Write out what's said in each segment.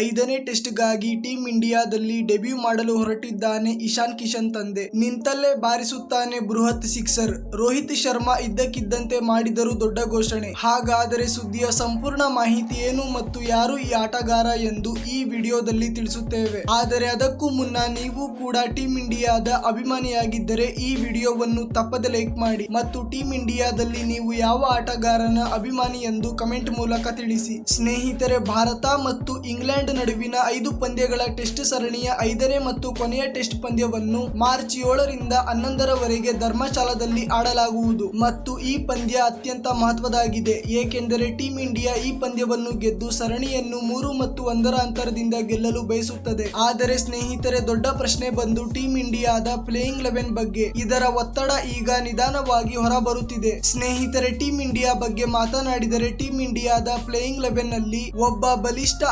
ಐದನೇ ಟೆಸ್ಟ್ಗಾಗಿ ಟೀಂ ಇಂಡಿಯಾದಲ್ಲಿ ಡೆಬ್ಯೂ ಮಾಡಲು ಹೊರಟಿದ್ದಾನೆ ಇಶಾನ್ ಕಿಶನ್ ತಂದೆ. ನಿಂತಲ್ಲೇ ಬಾರಿಸುತ್ತಾನೆ ಬೃಹತ್ ಸಿಕ್ಸರ್. ರೋಹಿತ್ ಶರ್ಮಾ ಇದ್ದಕ್ಕಿದ್ದಂತೆ ಮಾಡಿದರು ದೊಡ್ಡ ಘೋಷಣೆ. ಹಾಗಾದರೆ ಸುದ್ದಿಯ ಸಂಪೂರ್ಣ ಮಾಹಿತಿ ಏನು ಮತ್ತು ಯಾರು ಈ ಆಟಗಾರ ಎಂದು ಈ ವಿಡಿಯೋದಲ್ಲಿ ತಿಳಿಸುತ್ತೇವೆ. ಆದರೆ ಅದಕ್ಕೂ ಮುನ್ನ ನೀವು ಕೂಡ ಟೀಂ ಇಂಡಿಯಾದ ಅಭಿಮಾನಿಯಾಗಿದ್ದರೆ ಈ ವಿಡಿಯೋವನ್ನು ತಪ್ಪದೆ ಲೈಕ್ ಮಾಡಿ ಮತ್ತು ಟೀಂ ಇಂಡಿಯಾದಲ್ಲಿ ನೀವು ಯಾವ ಆಟಗಾರನ ಅಭಿಮಾನಿ ಎಂದು ಕಮೆಂಟ್ ಮೂಲಕ ತಿಳಿಸಿ. ಸ್ನೇಹಿತರೆ, ಭಾರತ ಮತ್ತು ಇಂಗ್ಲೆಂಡ್ ನಡುವಿನ ಐದು ಪಂದ್ಯಗಳ ಟೆಸ್ಟ್ ಸರಣಿಯ ಐದನೇ ಮತ್ತು ಕೊನೆಯ ಟೆಸ್ಟ್ ಪಂದ್ಯವನ್ನು ಮಾರ್ಚ್ ಏಳರಿಂದ ಹನ್ನೊಂದರವರೆಗೆ ಧರ್ಮಶಾಲಾದಲ್ಲಿ ಆಡಲಾಗುವುದು. ಮತ್ತು ಈ ಪಂದ್ಯ ಅತ್ಯಂತ ಮಹತ್ವದಾಗಿದೆ ಏಕೆಂದರೆ ಟೀಂ ಇಂಡಿಯಾ ಈ ಪಂದ್ಯವನ್ನು ಗೆದ್ದು ಸರಣಿಯನ್ನು ಮೂರು ಮತ್ತು ಒಂದರ ಅಂತರದಿಂದ ಗೆಲ್ಲಲು ಬಯಸುತ್ತದೆ. ಆದರೆ ಸ್ನೇಹಿತರೆ, ದೊಡ್ಡ ಪ್ರಶ್ನೆ ಬಂದು ಟೀಂ ಇಂಡಿಯಾದ ಪ್ಲೇಯಿಂಗ್ ಲೆವೆನ್ ಬಗ್ಗೆ. ಇದರ ಒತ್ತಡ ಈಗ ನಿಧಾನವಾಗಿ ಹೊರಬರುತ್ತಿದೆ. ಸ್ನೇಹಿತರೆ, ಟೀಂ ಇಂಡಿಯಾ ಬಗ್ಗೆ ಮಾತನಾಡಿದರೆ ಟೀಂ ಇಂಡಿಯಾದ ಪ್ಲೇಯಿಂಗ್ ಲೆವೆನ್ನಲ್ಲಿ ಒಬ್ಬ ಬಲಿಷ್ಠ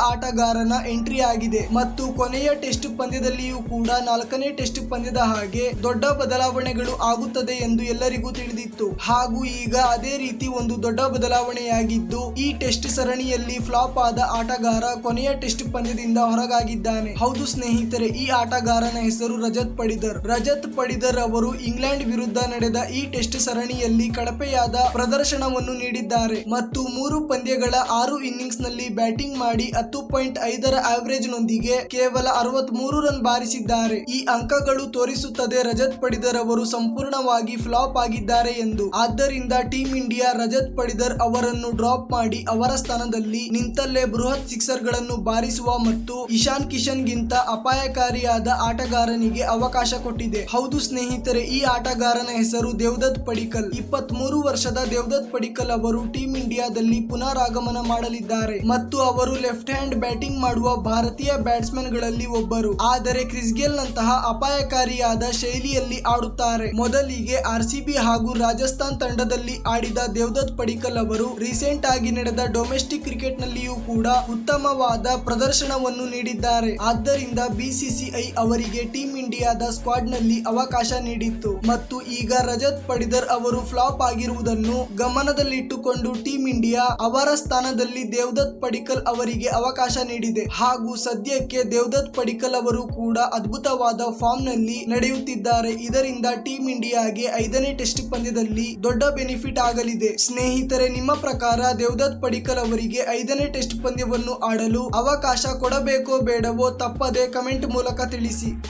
ಆಟಗಾರನ ಎಂಟ್ರಿ ಆಗಿದೆ ಮತ್ತು ಕೊನೆಯ ಟೆಸ್ಟ್ ಪಂದ್ಯದಲ್ಲಿಯೂ ಕೂಡ ನಾಲ್ಕನೇ ಟೆಸ್ಟ್ ಪಂದ್ಯದ ಹಾಗೆ ದೊಡ್ಡ ಬದಲಾವಣೆಗಳು ಆಗುತ್ತದೆ ಎಂದು ಎಲ್ಲರಿಗೂ ತಿಳಿದಿತ್ತು. ಹಾಗೂ ಈಗ ಅದೇ ರೀತಿ ಒಂದು ದೊಡ್ಡ ಬದಲಾವಣೆಯಾಗಿದ್ದು, ಈ ಟೆಸ್ಟ್ ಸರಣಿಯಲ್ಲಿ ಫ್ಲಾಪ್ ಆದ ಆಟಗಾರ ಕೊನೆಯ ಟೆಸ್ಟ್ ಪಂದ್ಯದಿಂದ ಹೊರಗಾಗಿದ್ದಾನೆ. ಹೌದು ಸ್ನೇಹಿತರೆ, ಈ ಆಟಗಾರನ ಹೆಸರು ರಜತ್ ಪಡಿದರ್. ರಜತ್ ಪಡಿದರ್ ಅವರು ಇಂಗ್ಲೆಂಡ್ ವಿರುದ್ಧ ನಡೆದ ಈ ಟೆಸ್ಟ್ ಸರಣಿಯಲ್ಲಿ ಕಳಪೆಯಾದ ಪ್ರದರ್ಶನವನ್ನು ನೀಡಿದ್ದಾರೆ. ಮತ್ತು ಮೂರು ಪಂದ್ಯಗಳ ಆರು ಇನ್ನಿಂಗ್ಸ್ನಲ್ಲಿ ಬ್ಯಾಟಿಂಗ್ ಮಾಡಿ ಹತ್ತು ಪಾಯಿಂಟ್ ಐದರ ಆವರೇಜ್ ನೊಂದಿಗೆ ಕೇವಲ ಅರವತ್ ಮೂರು ರನ್ ಬಾರಿಸಿದ್ದಾರೆ. ಈ ಅಂಕಗಳು ತೋರಿಸುತ್ತದೆ ರಜತ್ ಪಡಿದರ್ ಅವರು ಸಂಪೂರ್ಣವಾಗಿ ಫ್ಲಾಪ್ ಆಗಿದ್ದಾರೆ ಎಂದು. ಆದ್ದರಿಂದ ಟೀಂ ಇಂಡಿಯಾ ರಜತ್ ಪಡಿದರ್ ಅವರನ್ನು ಡ್ರಾಪ್ ಮಾಡಿ ಅವರ ಸ್ಥಾನದಲ್ಲಿ ನಿಂತಲ್ಲೇ ಬೃಹತ್ ಸಿಕ್ಸರ್ಗಳನ್ನು ಬಾರಿಸುವ ಮತ್ತು ಇಶಾನ್ ಕಿಶನ್ ಗಿಂತ ಅಪಾಯಕಾರಿಯಾದ ಆಟಗಾರನಿಗೆ ಅವಕಾಶ ಕೊಟ್ಟಿದೆ. ಹೌದು ಸ್ನೇಹಿತರೆ, ಈ ಆಟಗಾರನ ಹೆಸರು ದೇವದತ್ ಪಡಿಕಲ್. ಇಪ್ಪತ್ತ್ ಮೂರು ವರ್ಷದ ದೇವದತ್ ಪಡಿಕಲ್ ಅವರು ಟೀಂ ಇಂಡಿಯಾದಲ್ಲಿ ಪುನರಾಗಮನ ಮಾಡಲಿದ್ದಾರೆ. ಮತ್ತು ಅವರು ಲೆಫ್ಟ್ ಹ್ಯಾಂಡ್ ಬ್ಯಾಟಿಂಗ್ ಮಾಡುವ ಭಾರತೀಯ ಬ್ಯಾಟ್ಸ್ಮನ್ಗಳಲ್ಲಿ ಒಬ್ಬರು. ಆದರೆ ಕ್ರಿಸ್ ಗೇಲ್ ನಂತಹ ಅಪಾಯಕಾರಿಯಾದ ಶೈಲಿಯಲ್ಲಿ ಆಡುತ್ತಾರೆ. ಮೊದಲಿಗೆ ಆರ್ಸಿಬಿ ಹಾಗೂ ರಾಜಸ್ಥಾನ್ ತಂಡದಲ್ಲಿ ಆಡಿದ ದೇವದತ್ ಪಡಿಕಲ್ ಅವರು ರೀಸೆಂಟ್ ಆಗಿ ನಡೆದ ಡೊಮೆಸ್ಟಿಕ್ ಕ್ರಿಕೆಟ್ ನಲ್ಲಿಯೂ ಕೂಡ ಉತ್ತಮವಾದ ಪ್ರದರ್ಶನವನ್ನು ನೀಡಿದ್ದಾರೆ. ಆದ್ದರಿಂದ ಬಿಸಿಸಿಐ ಅವರಿಗೆ ಟೀಂ ಇಂಡಿಯಾದ ಸ್ಕ್ವಾಡ್ನಲ್ಲಿ ಅವಕಾಶ ನೀಡಿತ್ತು. ಮತ್ತು ಈಗ ರಜತ್ ಪಡಿದರ್ ಅವರು ಫ್ಲಾಪ್ ಆಗಿರುವುದನ್ನು ಗಮನದಲ್ಲಿಟ್ಟುಕೊಂಡು ಟೀಂ ಇಂಡಿಯಾ ಅವರ ಸ್ಥಾನದಲ್ಲಿ ದೇವದತ್ ಪಡಿಕಲ್ ಅವರಿಗೆ ಅವಕಾಶ ನೀಡಿದೆ. ಹಾಗೂ ಸದ್ಯಕ್ಕೆ ದೇವದತ್ ಪಡಿಕಲ್ ಅವರು ಕೂಡ ಅದ್ಭುತವಾದ ಫಾರ್ಮ್ನಲ್ಲಿ ನಡೆಯುತ್ತಿದ್ದಾರೆ. ಇದರಿಂದ ಟೀಂ ಇಂಡಿಯಾಗೆ ಐದನೇ ಟೆಸ್ಟ್ ಪಂದ್ಯದಲ್ಲಿ ದೊಡ್ಡ ಬೆನಿಫಿಟ್ ಆಗಲಿದೆ. ಸ್ನೇಹಿತರೆ, ನಿಮ್ಮ ಪ್ರಕಾರ ದೇವದತ್ ಪಡಿಕಲ್ ಅವರಿಗೆ ಐದನೇ ಟೆಸ್ಟ್ ಪಂದ್ಯವನ್ನು ಆಡಲು ಅವಕಾಶ ಕೊಡಬೇಕೋ ಬೇಡವೋ ತಪ್ಪದೆ ಕಮೆಂಟ್ ಮೂಲಕ ತಿಳಿಸಿ.